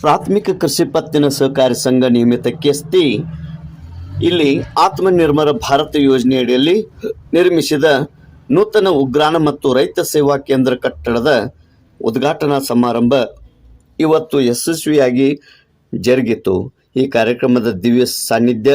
ಪ್ರಾಥಮಿಕ ಕೃಷಿ ಪತ್ತಿನ ಸಹಕಾರಿ ಸಂಘ ನಿಯಮಿತ ಕೆಸ್ತಿ ಇಲ್ಲಿ ಆತ್ಮನಿರ್ಭರ ಭಾರತ ಯೋಜನೆಯಡಿಯಲ್ಲಿ ನಿರ್ಮಿಸಿದ ನೂತನ ಉಗ್ರಾಣ ಮತ್ತು ರೈತ ಸೇವಾ ಕೇಂದ್ರ ಕಟ್ಟಡದ ಉದ್ಘಾಟನಾ ಸಮಾರಂಭ ಇವತ್ತು ಯಶಸ್ವಿಯಾಗಿ ಜರುಗಿತು. ಈ ಕಾರ್ಯಕ್ರಮದ ದಿವ್ಯ ಸಾನ್ನಿಧ್ಯ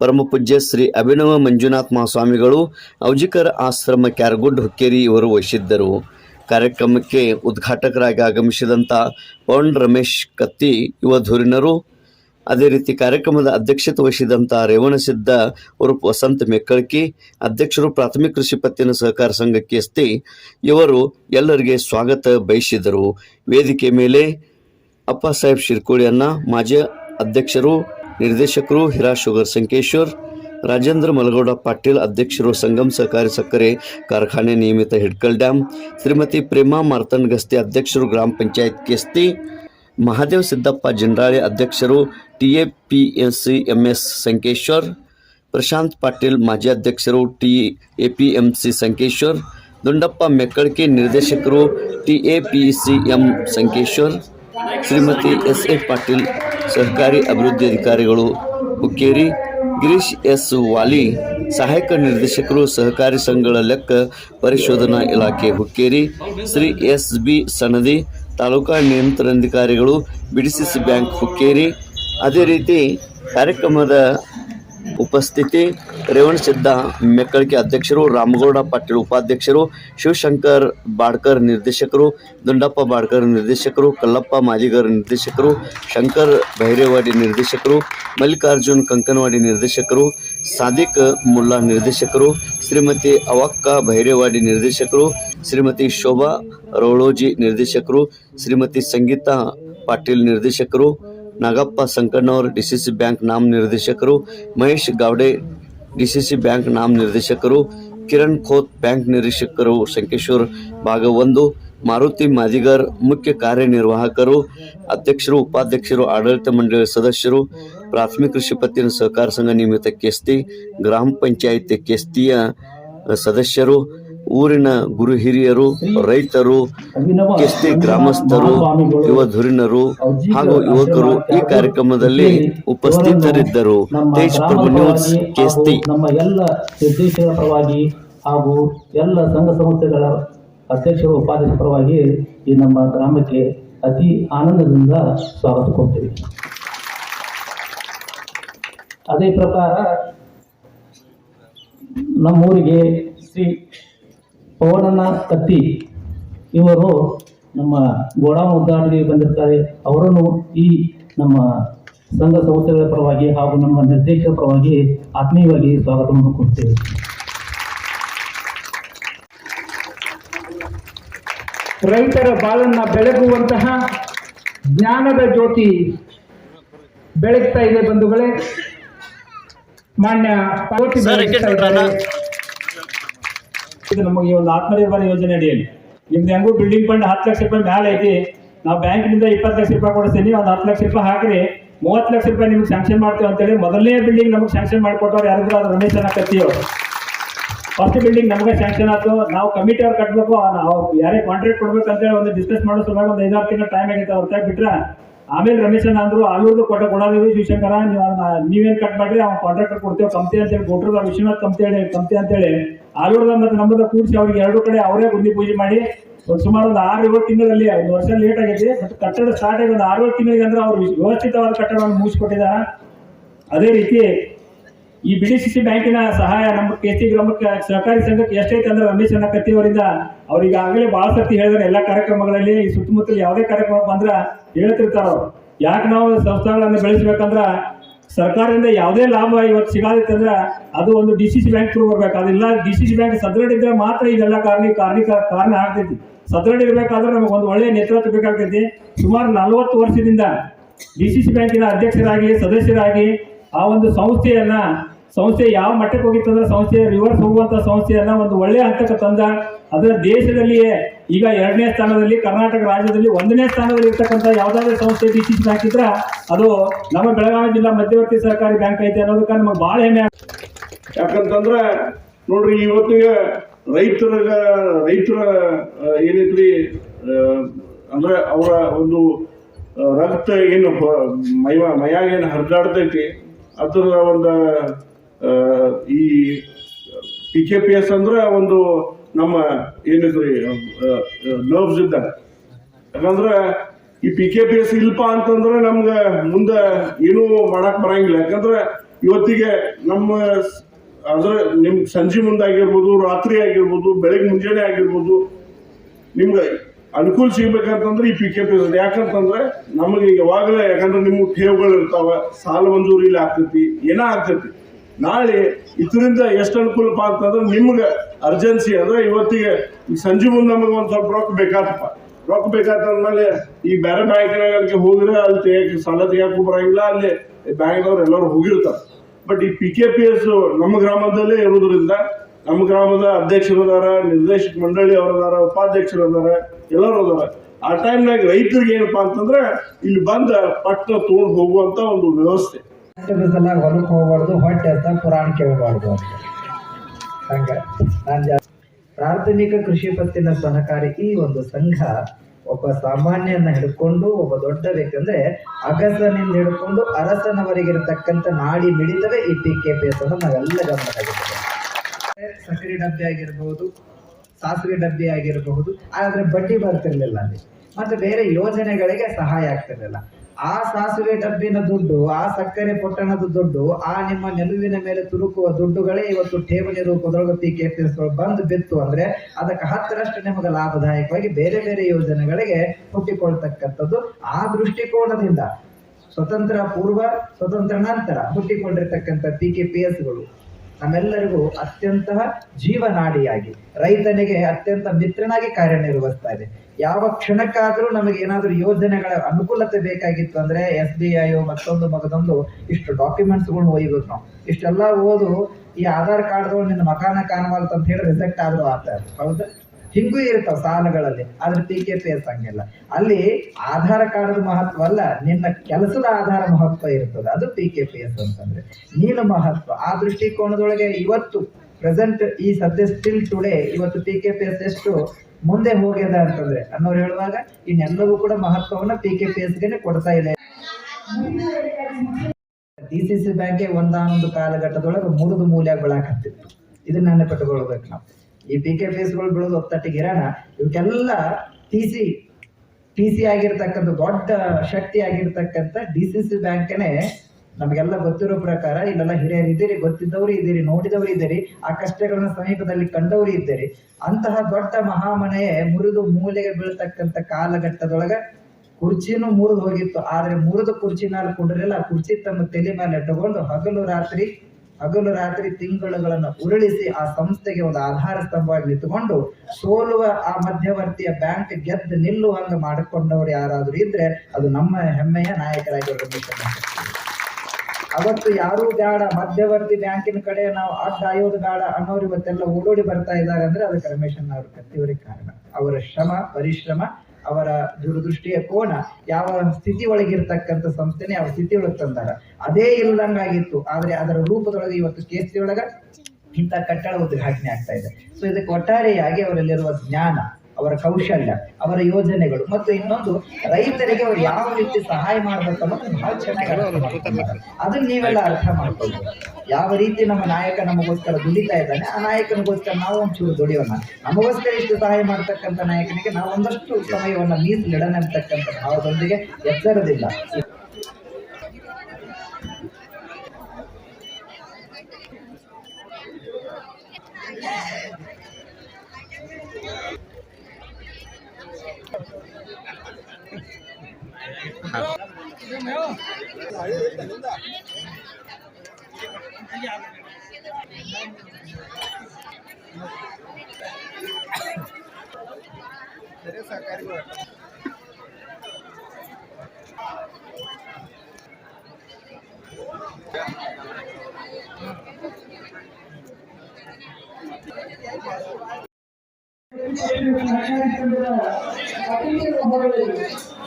ಪರಮಪೂಜ್ಯ ಶ್ರೀ ಅಭಿನವ ಮಂಜುನಾಥ ಮಹಾಸ್ವಾಮಿಗಳು, ಔಜಿಕರ ಆಶ್ರಮ ಕ್ಯಾರಗುಡ್ ಹುಕ್ಕೇರಿ ಇವರು ವಹಿಸಿದ್ದರು. ಕಾರ್ಯಕ್ರಮಕ್ಕೆ ಉದ್ಘಾಟಕರಾಗಿ ಆಗಮಿಸಿದಂಥ ಪವನ್ ರಮೇಶ್ ಕತ್ತಿ ಯುವ ಧುರೀಣರು, ಅದೇ ರೀತಿ ಕಾರ್ಯಕ್ರಮದ ಅಧ್ಯಕ್ಷತೆ ವಹಿಸಿದಂಥ ರೇವಣಸಿದ್ದ ಉರುಪ್ ವಸಂತ ಮೆಕ್ಕಳ್ಕಿ, ಅಧ್ಯಕ್ಷರು ಪ್ರಾಥಮಿಕ ಕೃಷಿ ಪತ್ತಿನ ಸಹಕಾರ ಸಂಘಕ್ಕೆ ಎಸ್ತಿ ಇವರು ಎಲ್ಲರಿಗೆ ಸ್ವಾಗತ ಬಯಸಿದರು. ವೇದಿಕೆ ಮೇಲೆ ಅಪ್ಪ ಸಾಹೇಬ್ ಶಿರ್ಕೋಳಿಯನ್ನ ಮಾಜಿ ಅಧ್ಯಕ್ಷರು, ನಿರ್ದೇಶಕರು ಹಿರಾ ಶುಗರ್ ಸಂಕೇಶ್ವರ್ ರಾಜೇಂದ್ರ ಮಲಗೌಡ ಪಾಟೀಲ್ ಅಧ್ಯಕ್ಷರು ಸಂಗಮ್ ಸಹಕಾರಿ ಸಕ್ಕರೆ ಕಾರ್ಖಾನೆ ನಿಯಮಿತ ಹಿಡ್ಕಲ್ ಡ್ಯಾಂ, ಶ್ರೀಮತಿ ಪ್ರೇಮಾ ಮಾರ್ತನ್ ಗಸ್ತಿ ಅಧ್ಯಕ್ಷರು ಗ್ರಾಮ ಪಂಚಾಯತ್ ಕೆಸ್ತಿ, ಮಹಾದೇವ್ ಸಿದ್ದಪ್ಪ ಜಿಂಡ್ರಾಳೆ ಅಧ್ಯಕ್ಷರು T A P S C M S Sankeshwar, Prashant Patil ಮಾಜಿ ಅಧ್ಯಕ್ಷರು T A P M C Sankeshwar Dundappa Mekkalke ನಿರ್ದೇಶಕರು T A P C M Sankeshwar, Shrimati S A Patil ಸಹಕಾರಿ ಅಭಿವೃದ್ಧಿ ಅಧಿಕಾರಿಗಳು ಹುಕ್ಕೇರಿ ಗಿರೀಶ್ ಎಸ್ ವಾಲಿ, ಸಹಾಯಕ ನಿರ್ದೇಶಕರು ಸಹಕಾರಿ ಸಂಘಗಳ ಲೆಕ್ಕ ಪರಿಶೋಧನಾ ಇಲಾಖೆ ಹುಕ್ಕೇರಿ, ಶ್ರೀ ಎಸ್ ಬಿ ಸನದಿ, ತಾಲೂಕಾ ನಿಯಂತ್ರಣಾಧಿಕಾರಿಗಳು ಬಿಡಿಸಿಸಿ ಬ್ಯಾಂಕ್ ಹುಕ್ಕೇರಿ. ಅದೇ ರೀತಿ ಕಾರ್ಯಕ್ರಮದ ಉಪಸ್ಥಿತಿ ರೇವಣಸಿದ್ದ ಮೆಕ್ಕಳಿಕೆ ಅಧ್ಯಕ್ಷರು, ರಾಮಗೌಡ ಪಾಟೀಲ್ ಉಪಾಧ್ಯಕ್ಷರು, ಶಿವಶಂಕರ್ ಬಾಡ್ಕರ್ ನಿರ್ದೇಶಕರು, ದುಂಡಪ್ಪ ಬಾಡ್ಕರ್ ನಿರ್ದೇಶಕರು, ಕಲ್ಲಪ್ಪ ಮಾದಿಗರ್ ನಿರ್ದೇಶಕರು, ಶಂಕರ್ ಭೈರೇವಾಡಿ ನಿರ್ದೇಶಕರು, ಮಲ್ಲಿಕಾರ್ಜುನ್ ಕಂಕನವಾಡಿ ನಿರ್ದೇಶಕರು, ಸಾದಿಕ್ ಮುಲ್ಲಾ ನಿರ್ದೇಶಕರು, ಶ್ರೀಮತಿ ಅವಕ್ಕ ಭೈರೇವಾಡಿ ನಿರ್ದೇಶಕರು, ಶ್ರೀಮತಿ ಶೋಭಾ ರೌಳೋಜಿ ನಿರ್ದೇಶಕರು, ಶ್ರೀಮತಿ ಸಂಗೀತಾ ಪಾಟೀಲ್ ನಿರ್ದೇಶಕರು Nagappa Sankannavar D C C bank ನಾಮ್ ನಿರ್ದೇಶಕರು, Mahesh Gavade D C C bank ನಾಮ್ ನಿರ್ದೇಶಕರು, ಕಿರಣ್ ಖೋತ್ ಬ್ಯಾಂಕ್ ನಿರೀಕ್ಷಕರು ಸಂಕೇಶ್ವರ್ ಭಾಗ ಒಂದು, ಮಾರುತಿ ಮಾದಿಗರ್ ಮುಖ್ಯ ಕಾರ್ಯನಿರ್ವಾಹಕರು, ಅಧ್ಯಕ್ಷರು, ಉಪಾಧ್ಯಕ್ಷರು, ಆಡಳಿತ ಮಂಡಳಿ ಸದಸ್ಯರು, ಪ್ರಾಥಮಿಕ ಕೃಷಿ ಪತ್ತಿನ ಸಹಕಾರ ಸಂಘ ನಿಯಮಿತ ಕೆಸ್ತಿ ಗ್ರಾಮ ಪಂಚಾಯಿತಿ ಕೆಸ್ತಿಯ ಸದಸ್ಯರು ಊರಿನ ಗುರು ಹಿರಿಯರು, ರೈತರು, ಕೆಸ್ತಿ ಗ್ರಾಮಸ್ಥರು, ಯುವ ಧುರಿಣರು ಹಾಗೂ ಯುವಕರು ಈ ಕಾರ್ಯಕ್ರಮದಲ್ಲಿ ಉಪಸ್ಥಿತರಿದ್ದರು. ತೇಜ್ ನ್ಯೂಸ್, ಕೆಸ್ತಿ. ನಮ್ಮ ಎಲ್ಲ ನಿರ್ದೇಶಕರ ಪರವಾಗಿ ಹಾಗೂ ಎಲ್ಲ ಸಂಘ ಸಂಸ್ಥೆಗಳ ಅಧ್ಯಕ್ಷರು ಉಪಾಧ್ಯಕ್ಷರ ಪರವಾಗಿ ಈ ನಮ್ಮ ಗ್ರಾಮಕ್ಕೆ ಅತಿ ಆನಂದದಿಂದ ಸ್ವಾಗತ ಕೊಡ್ತೀವಿ. ಅದೇ ಪ್ರಕಾರ ನಮ್ಮೂರಿಗೆ ಶ್ರೀ ಪವನನ ಕತ್ತಿ ಇವರು ನಮ್ಮ ಗೋಡಾಮ್ ಉದ್ಘಾಟನೆಗೆ ಬಂದಿರ್ತಾರೆ. ಅವರನ್ನು ಈ ನಮ್ಮ ಸಂಘ ಸಂಸ್ಥೆಗಳ ಪರವಾಗಿ ಹಾಗೂ ನಮ್ಮ ನಿರ್ದೇಶಕರ ಪರವಾಗಿ ಆತ್ಮೀಯವಾಗಿ ಸ್ವಾಗತವನ್ನು ಕೊಡ್ತೇವೆ. ರೈತರ ಬಾಳನ್ನ ಬೆಳಗುವಂತಹ ಜ್ಞಾನದ ಜ್ಯೋತಿ ಬೆಳಗ್ತಾ ಇದೆ ಬಂಧುಗಳೇ. ಮಾನ್ಯ. ಇದು ನಮಗೆ ಒಂದು ಆತ್ಮನಿರ್ಭರ ಯೋಜನೆ ಅಡಿಯಲ್ಲಿ. ನಿಮ್ದು ಹೆಂಗೂ ಬಿಲ್ಡಿಂಗ್ ಫಂಡ್ ಹತ್ತು ಲಕ್ಷ ರೂಪಾಯಿ ಮ್ಯಾಲೆ ಐತಿ. ನಾವು ಬ್ಯಾಂಕಿನಿಂದ ಇಪ್ಪತ್ತು ಲಕ್ಷ ರೂಪಾಯಿ ಕೊಡಿಸ್ತೀನಿ ಒಂದು ಹತ್ತು ಲಕ್ಷ ರೂಪಾಯಿ ಹಾಕ್ರಿ. ಮೂವತ್ತು ಲಕ್ಷ ರೂಪಾಯಿ ನಿಮ್ಗೆ ಸ್ಯಾಂಕ್ಷನ್ ಮಾಡ್ತೀವಿ ಅಂತೇಳಿ ಮೊದಲನೇ ಬಿಲ್ಡಿಂಗ್ ನಮಗೆ ಸ್ಯಾಂಕ್ಷನ್ ಮಾಡಿಕೊಟ್ಟವ್ರು ಯಾರಿದ್ರು ಅದು ರಮೇಶ್ ಕತ್ತಿಯೋ ಫಸ್ಟ್ ಬಿಲ್ಡಿಂಗ್ ನಮಗೆ ಸ್ಯಾಂಕ್ಷನ್ ಆಯ್ತು ನಾವು ಕಮಿಟಿ ಅವ್ರು ಕಟ್ಟಬೇಕು ನಾವು ಯಾರೇ ಕಾಂಟ್ರಾಕ್ಟ್ ಕೊಡ್ಬೇಕು ಅಂತೇಳಿ ಒಂದು ಡಿಸ್ಕಸ್ ಮಾಡೋ ಸಲುವಾಗಿ ಒಂದು ಐದಾರು ತಿಂಗಳ ಟೈಮ್ ಆಗೈತೆ ಅವ್ರ ಬಿಟ್ರೆ. ಆಮೇಲೆ ರಮೇಶ್ ಅಣ್ಣ ಅಂದ್ರು ಆಲೂರ್ದು ಕೊಟ್ಟ ಕೊಡೋದಿವಿ ಶಿವಶಂಕರ, ನೀವು ನೀವೇನು ಕಟ್ ಮಾಡ್ರಿ ಅವ್ನು ಕಾಂಟ್ರಾಕ್ಟರ್ ಕೊಡ್ತೇವೆ ಕಂಪ್ನಿ ಅಂತೇಳಿ ಕೊಟ್ಟರು ವಿಶ್ವನಾಥ್ ಕಂಪ್ನಿ ಹೇಳಿ ಕಂಪ್ನಿ ಅಂತೇಳಿ ಆಲೂರ್ದ ಮತ್ತು ನಮ್ಮದ ಕೂಡಿಸಿ ಅವ್ರಿಗೆ ಎರಡು ಕಡೆ ಅವರೇ ಬುದ್ಧಿ ಪೂಜೆ ಮಾಡಿ, ಒಂದು ಸುಮಾರು ಒಂದು ಆರು ಏಳು ತಿಂಗಳಲ್ಲಿ, ಒಂದು ವರ್ಷ ಲೇಟ್ ಆಗೈತಿ ಬಟ್ ಕಟ್ಟಡ ಸ್ಟಾರ್ಟ್ ಆಗಿ ಒಂದು ಆರು ಏಳು ತಿಂಗಳಿಗೆ ಅಂದ್ರೆ ಅವ್ರು ವ್ಯವಸ್ಥಿತವಾದ ಕಟ್ಟಡವನ್ನು ಮುಗಿಸ್ಕೊಟ್ಟಿದ್ದಾರೆ ಅದೇ ರೀತಿ ಈ ಬಿ ಡಿ ಸಿ ಬ್ಯಾಂಕಿನ ಸಹಾಯ ನಮ್ಮ ಕೆ ಸಿ ಗ್ರಾಮಕ್ಕೆ ಸಹಕಾರಿ ಸಂಘಕ್ಕೆ ಎಷ್ಟೈತೆ ಅಂದ್ರೆ ರಮೇಶ್ ಅಣ್ಣ ಕತ್ತಿ ಅವರಿಂದ ಅವ್ರಿಗೆ ಆಗಲೇ ಭಾಳ ಸರ್ತಿ ಹೇಳಿದ್ರೆ. ಎಲ್ಲ ಕಾರ್ಯಕ್ರಮಗಳಲ್ಲಿ ಈ ಸುತ್ತಮುತ್ತಲು ಯಾವುದೇ ಕಾರ್ಯಕ್ರಮ ಬಂದ್ರೆ ಹೇಳ್ತಿರ್ತಾರ ಅವ್ರು. ಯಾಕೆ ನಾವು ಸಂಸ್ಥೆಗಳನ್ನು ಬೆಳೆಸ್ಬೇಕಂದ್ರೆ ಸರ್ಕಾರದಿಂದ ಯಾವುದೇ ಲಾಭ ಇವತ್ತು ಸಿಗಾದಿತ್ತಂದ್ರೆ ಅದು ಒಂದು D C C bank through ಬರ್ಬೇಕು. ಅದಿಲ್ಲ ಡಿ ಸಿ ಸಿ ಬ್ಯಾಂಕ್ ಸದೃಢ ಇದ್ರೆ ಮಾತ್ರ ಇದೆಲ್ಲ ಕಾರಣ ಕಾರಣ ಕಾರಣ ಆಗ್ತೈತಿ. ಸದೃಢ ಇರಬೇಕಾದ್ರೆ ನಮಗೆ ಒಂದು ಒಳ್ಳೆಯ ನೇತೃತ್ವ ಬೇಕಾಗ್ತೈತಿ. ಸುಮಾರು ನಲವತ್ತು ವರ್ಷದಿಂದ ಡಿ ಸಿ ಸಿ ಬ್ಯಾಂಕಿನ ಅಧ್ಯಕ್ಷರಾಗಿ, ಸದಸ್ಯರಾಗಿ ಆ ಒಂದು ಸಂಸ್ಥೆಯನ್ನ ಸಂಸ್ಥೆ ಯಾವ ಮಟ್ಟಕ್ಕೆ ಹೋಗಿತ್ತು ಅಂದ್ರೆ ಸಂಸ್ಥೆ ರಿವರ್ಸ್ ಹೋಗುವಂತ ಸಂಸ್ಥೆಯನ್ನ ಒಂದು ಒಳ್ಳೆಯ ಹಂತಕ್ಕೆ ತಂದ ಅದರ ದೇಶದಲ್ಲಿಯೇ ಈಗ ಎರಡನೇ ಸ್ಥಾನದಲ್ಲಿ ಕರ್ನಾಟಕ ರಾಜ್ಯದಲ್ಲಿ ಒಂದನೇ ಸ್ಥಾನದಲ್ಲಿ ಇರ್ತಕ್ಕಂಥ ಯಾವುದಾದ್ರೂ ಸಂಸ್ಥೆ ಡಿ ಸಿ ಸಿ ಬ್ಯಾಂಕ್ ಇದ್ರೆ ಅದು ನಮ್ಮ ಬೆಳಗಾವಿ ಜಿಲ್ಲಾ ಮಧ್ಯವರ್ತಿ ಸಹಕಾರಿ ಬ್ಯಾಂಕ್ ಐತೆ ಅನ್ನೋದಕ್ಕೆ ನಮಗೆ ಭಾಳ ಹೆಮ್ಮೆ ಯಾಕಂತಂದ್ರೆ ನೋಡ್ರಿ ಇವತ್ತಿಗೆ ರೈತರ ರೈತರ ಏನೈತ್ರಿ ಅಂದ್ರೆ ಅವರ ಒಂದು ರಕ್ತ ಏನು ಮೈವ ಮೈಯಾಗ ಏನು ಹರಿದಾಡ್ತೈತಿ ಅದರ ಒಂದು ಈ ಪಿ ಕೆ ಪಿ ಎಸ್ ಅಂದ್ರೆ ಒಂದು ನಮ್ಮ ಏನಿದು ನರ್ವ್ಸ್ ಇದ್ದಾಗ. ಯಾಕಂದ್ರೆ ಈ ಪಿ ಕೆ ಪಿ ಎಸ್ ಇಲ್ಪ ಅಂತಂದ್ರೆ ನಮ್ಗೆ ಮುಂದೆ ಏನೂ ಮಾಡಕ್ ಬರಂಗಿಲ್ಲ. ಯಾಕಂದ್ರೆ ಇವತ್ತಿಗೆ ನಮ್ಮ ಅಂದ್ರೆ ನಿಮ್ ಸಂಜೆ ಮುಂದೆ ಆಗಿರ್ಬೋದು, ರಾತ್ರಿ ಆಗಿರ್ಬೋದು, ಬೆಳಗ್ಗೆ ಮುಂಜಾನೆ ಆಗಿರ್ಬೋದು, ನಿಮ್ಗೆ ಅನುಕೂಲ ಸಿಗ್ಬೇಕಂತಂದ್ರೆ ಈ ಪಿ ಕೆ ಪಿ ಎಸ್ ಯಾಕಂತಂದ್ರೆ ನಮಗೆ ಯಾವಾಗಲೇ ಯಾಕಂದ್ರೆ ನಿಮ್ಗೆ ಠೇವುಗಳು ಇರ್ತಾವ, ಸಾಲ ಮಂಜೂರಿ ಆಗ್ತೈತಿ, ಏನೋ ಆಗ್ತೈತಿ. ನಾಳೆ ಇದರಿಂದ ಎಷ್ಟು ಅನುಕೂಲಪ್ಪ ಅಂತಂದ್ರೆ ನಿಮ್ಗೆ ಅರ್ಜೆನ್ಸಿ ಅಂದ್ರೆ ಇವತ್ತಿಗೆ ಸಂಜೆ ಮುಂದೆ ನಮಗೆ ಒಂದು ಸ್ವಲ್ಪ ರೊಕ್ಕ ಬೇಕಾತಪ್ಪ. ರೊಕ್ಕ ಬೇಕಾದ್ಮೇಲೆ ಈ ಬೇರೆ ಬ್ಯಾಂಕಿನಾಗ ಹೋಗಿದ್ರೆ ಅಲ್ಲಿ ತೆಗಿಯಕ್ಕೆ ಸಾಲ ತೆಗಿಯಕ್ಕೆ ಬರಂಗಿಲ್ಲ, ಅಲ್ಲಿ ಬ್ಯಾಂಕ್ನವ್ರು ಎಲ್ಲರೂ ಹೋಗಿರ್ತಾರೆ. ಬಟ್ ಈ ಪಿ ಕೆ ಪಿ ಎಸ್ ನಮ್ಮ ಗ್ರಾಮದಲ್ಲೇ ಇರೋದ್ರಿಂದ ನಮ್ಮ ಗ್ರಾಮದ ಅಧ್ಯಕ್ಷರು ಅದಾರ, ನಿರ್ದೇಶಕ ಮಂಡಳಿ ಅವರದಾರ ಉಪಾಧ್ಯಕ್ಷರು ಅದಾರ, ಎಲ್ಲರೂ ಅದಾರ. ಆ ಟೈಮ್ನಾಗ ರೈತರಿಗೆ ಏನಪ್ಪಾ ಅಂತಂದ್ರೆ ಇಲ್ಲಿ ಬಂದ ಪಟ್ಟ ತಗೊಂಡು ಹೋಗುವಂತ ಒಂದು ವ್ಯವಸ್ಥೆ. ಸಲ ಹೊಲಕ್ಕೆ ಹೋಗ್ಬಾರ್ದು ಹೊಟ್ಟೆ ಅಂತ ಪುರಾಣ ಕೇಳಬಾರ್ದು ಅಂತ. ನಾನು ಪ್ರಾಥಮಿಕ ಕೃಷಿ ಪತ್ತಿನ ಸಹಕಾರಿ ಈ ಒಂದು ಸಂಘ ಒಬ್ಬ ಸಾಮಾನ್ಯನ ಹಿಡ್ಕೊಂಡು ಒಬ್ಬ ದೊಡ್ಡ ವ್ಯಕ್ತಿ ಅಂದ್ರೆ ಅಗಸನಿಂದ ಹಿಡ್ಕೊಂಡು ಅರಸನವರೆಗಿರತಕ್ಕಂಥ ನಾಡಿ ಮಿಡಿತವೇ ಈ ಪಿ ಕೆ ಪಿ ಎಸ್ ಅನ್ನು ನಾವೆಲ್ಲ ಗಮನಿಸಿದ್ದೇವೆ ಸಕ್ಕರೆ ಡಬ್ಬಿ ಆಗಿರಬಹುದು ಸಾಸಿವೆ ಡಬ್ಬಿ ಆಗಿರಬಹುದು ಆದರೆ ಬಡ್ಡಿ ಬರ್ತಿರ್ಲಿಲ್ಲ ಅಲ್ಲಿ. ಮತ್ತೆ ಬೇರೆ ಯೋಜನೆಗಳಿಗೆ ಸಹಾಯ ಆಗ್ತಿರ್ಲಿಲ್ಲ. ಆ ಸಾಸಿವೆ ಡಬ್ಬಿನ ದುಡ್ಡು, ಆ ಸಕ್ಕರೆ ಪೊಟ್ಟಣದ ದುಡ್ಡು, ಆ ನಿಮ್ಮ ನೆಲುವಿನ ಮೇಲೆ ತುರುಕುವ ದುಡ್ಡುಗಳೇ ಇವತ್ತು ಠೇವಣಿ ರೂಪದೊಳಗೆ ಪಿ ಕೆ ಬಂದು ಬಿತ್ತು ಅಂದ್ರೆ ಅದಕ್ಕೆ ಹತ್ತರಷ್ಟು ನಿಮಗೆ ಲಾಭದಾಯಕವಾಗಿ ಬೇರೆ ಬೇರೆ ಯೋಜನೆಗಳಿಗೆ ಹುಟ್ಟಿಕೊಳ್ತಕ್ಕಂಥದ್ದು ಆ ದೃಷ್ಟಿಕೋನದಿಂದ. ಸ್ವತಂತ್ರ ಪೂರ್ವ, ಸ್ವತಂತ್ರ ನಂತರ ಹುಟ್ಟಿಕೊಂಡಿರ್ತಕ್ಕಂಥ ಪಿ ಕೆ ಪಿ ಎಸ್ಗಳು ನಮ್ಮೆಲ್ಲರಿಗೂ ಅತ್ಯಂತ ಜೀವನಾಡಿಯಾಗಿ, ರೈತನಿಗೆ ಅತ್ಯಂತ ಮಿತ್ರನಾಗಿ ಕಾರ್ಯನಿರ್ವಹಿಸ್ತಾ ಇದೆ. ಯಾವ ಕ್ಷಣಕ್ಕಾದರೂ ನಮಗೆ ಏನಾದರೂ ಯೋಜನೆಗಳ ಅನುಕೂಲತೆ ಬೇಕಾಗಿತ್ತು ಅಂದ್ರೆ ಎಸ್ ಬಿ ಐ ಮತ್ತೊಂದು ಮಗದೊಂದು ಇಷ್ಟು ಡಾಕ್ಯುಮೆಂಟ್ಸ್ಗಳನ್ನ ಒಯ್ಬೇಕು ನಾವು. ಇಷ್ಟೆಲ್ಲ ಓದು ಈ ಆಧಾರ್ ಕಾರ್ಡ್ ನಿನ್ನ ಮಕಾನ ಕಾಣವಲ್ತು ಅಂತ ಹೇಳಿ ರಿಜೆಕ್ಟ್ ಆದ್ರೂ ಆಗ್ತಾ ಹೌದಾ? ಹಿಂಗೂ ಇರ್ತಾವ ಸಾಲಗಳಲ್ಲಿ, ಆದ್ರೆ ಪಿ ಕೆ ಪಿ ಎಸ್ ಹಂಗಿಲ್ಲ. ಅಲ್ಲಿ ಆಧಾರ ಕಾರ್ಡ್ ಮಹತ್ವ ಅಲ್ಲ ನಿನ್ನ ಕೆಲಸದ ಆಧಾರ ಮಹತ್ವ ಇರ್ತದೆ. ಅದು ಪಿ ಕೆ ಪಿ ಎಸ್ ಅಂತಂದ್ರೆ. ನೀನು ಮಹತ್ವ. ಆ ದೃಷ್ಟಿಕೋನದೊಳಗೆ ಇವತ್ತು ಪ್ರೆಸೆಂಟ್ ಈ ಸದ್ಯ ಸ್ಟಿಲ್ ಟುಡೇ ಇವತ್ತು ಪಿ ಕೆ ಪಿ ಎಸ್ ಎಷ್ಟು ಮುಂದೆ ಹೋಗ್ಯದ ಅಂತಂದ್ರೆ, ಅನ್ನೋರು ಹೇಳುವಾಗ ಇನ್ನೆಲ್ಲವೂ ಕೂಡ ಮಹತ್ವವನ್ನ ಪಿ ಕೆ ಪಿ ಎಸ್ಗೆ ಕೊಡ್ತಾ ಇದೆ. ಡಿ ಸಿ ಸಿ ಬ್ಯಾಂಕೆ ಒಂದಾನೊಂದು ಕಾಲಘಟ್ಟದೊಳಗೆ ಮುರಿದು ಮೂಲ್ಯಗಳಾಕತ್ತಿತ್ತು ಇದನ್ನ ನೆನಪಿಟ್ಟುಕೊಳ್ಬೇಕು ನಾವು. ಈ ಪಿ ಕೆ ಫೀಸ್ಗಳು ಬಿಡೋದು ಒತ್ತಟ್ಟಿಗೆ ಇರೋಣ ಇವಕ್ಕೆಲ್ಲ ಟಿ ಸಿ ಟಿ ಸಿ ಆಗಿರ್ತಕ್ಕಂಥ ದೊಡ್ಡ ಶಕ್ತಿ ಆಗಿರ್ತಕ್ಕಂಥ ಡಿ ಸಿ ಸಿ ಬ್ಯಾಂಕ್ನೇ ನಮಗೆಲ್ಲ ಗೊತ್ತಿರೋ ಪ್ರಕಾರ ಇಲ್ಲೆಲ್ಲ ಹಿರಿಯರು ಇದ್ದೀರಿ, ಗೊತ್ತಿದ್ದವರು ಇದ್ದೀರಿ, ನೋಡಿದವರು ಇದ್ದೀರಿ, ಆ ಕಷ್ಟಗಳನ್ನ ಸಮೀಪದಲ್ಲಿ ಕಂಡವರು ಇದ್ದೀರಿ. ಅಂತಹ ದೊಡ್ಡ ಮಹಾಮನೆಯೇ ಮುರಿದು ಮೂಲೆಗೆ ಬೀಳ್ತಕ್ಕಂಥ ಕಾಲಘಟ್ಟದೊಳಗೆ ಕುರ್ಚಿನೂ ಮುರಿದು ಹೋಗಿತ್ತು. ಆದರೆ ಮುರಿದು ಕುರ್ಚಿ ಮೇಲೆ ಕುರ್ಚಿ ತಮ್ಮ ತಲೆ ಮೇಲೆ ಇಟ್ಟುಕೊಂಡು ಹಗಲು ರಾತ್ರಿ ಹಗಲು ರಾತ್ರಿ ತಿಂಗಳುಗಳನ್ನು ಉರುಳಿಸಿ ಆ ಸಂಸ್ಥೆಗೆ ಒಂದು ಆಧಾರ ಸ್ತಂಭವಾಗಿ ನಿಂತುಕೊಂಡು ಸೋಲುವ ಆ ಮಧ್ಯವರ್ತಿಯ ಬ್ಯಾಂಕ್ ಗೆದ್ದು ನಿಲ್ಲುವಂಗ ಮಾಡಿಕೊಂಡವರು ಯಾರಾದರೂ ಇದ್ರೆ ಅದು ನಮ್ಮ ಹೆಮ್ಮೆಯ ನಾಯಕರಾಗಿ ಅವತ್ತು ಯಾರೂ ಬೇಡ, ಮಧ್ಯವರ್ತಿ ಬ್ಯಾಂಕಿನ ಕಡೆ ನಾವು ಅಡ್ಡ ಆಯೋದು ಬೇಡ ಅನ್ನೋರು ಇವತ್ತೆಲ್ಲ ಓಡೋಡಿ ಬರ್ತಾ ಇದ್ದಾರೆ ಅಂದ್ರೆ ಅದಕ್ಕೆ ರಮೇಶನ್ ಅವ್ರ ಕತ್ತಿಯವರಿಗೆ ಕಾರಣ. ಅವರ ಶ್ರಮ, ಪರಿಶ್ರಮ ಅವರ ದೂರದೃಷ್ಟಿಯ ಕೋನ, ಯಾವ ಸ್ಥಿತಿ ಒಳಗಿರ್ತಕ್ಕಂಥ ಸಂಸ್ಥೆನೇ ಅವರ ಸ್ಥಿತಿ ಒಳಗೆ ತಂದಾರ. ಅದೇ ಇಲ್ಲದಂಗಾಗಿತ್ತು, ಆದ್ರೆ ಅದರ ರೂಪದೊಳಗೆ ಇವತ್ತು ಕೇಸರಿ ಒಳಗ ಇಂಥ ಕಟ್ಟಡ ಉದ್ಘಾಟನೆ ಆಗ್ತಾ ಇದೆ. ಸೊ ಇದಕ್ಕೆ ಒಟ್ಟಾರೆಯಾಗಿ ಅವರಲ್ಲಿರುವ ಜ್ಞಾನ ಅವರ ಕೌಶಲ್ಯ ಅವರ ಯೋಜನೆಗಳು ಮತ್ತು ಇನ್ನೊಂದು ರೈತರಿಗೆ ಅವರು ಯಾವ ರೀತಿ ಸಹಾಯ ಮಾಡಬೇಕು ಅನ್ನೋದು ಬಹಳ ಚೆನ್ನಾಗಿ. ಅದನ್ನ ನೀವೆಲ್ಲ ಅರ್ಥ ಮಾಡ್ಕೊಳ್ಬೇಕು ಯಾವ ರೀತಿ ನಮ್ಮ ನಾಯಕ ನಮಗೋಸ್ಕರ ದುಡಿತಾ ಇದ್ದಾನೆ ಆ ನಾಯಕನಿಗೋಸ್ಕರ ನಾವು ಒಂಚೂರು ದುಡಿಯೋಣ. ನಮಗೋಸ್ಕರ ಇಷ್ಟು ಸಹಾಯ ಮಾಡ್ತಕ್ಕಂಥ ನಾಯಕನಿಗೆ ನಾವು ಒಂದಷ್ಟು ಸಮಯವನ್ನು ಮೀಸಲಿಡಣ ಅಂತಕ್ಕಂಥ ಭಾವದೊಂದಿಗೆ ಎಚ್ಚರದಿಲ್ಲ Gracias.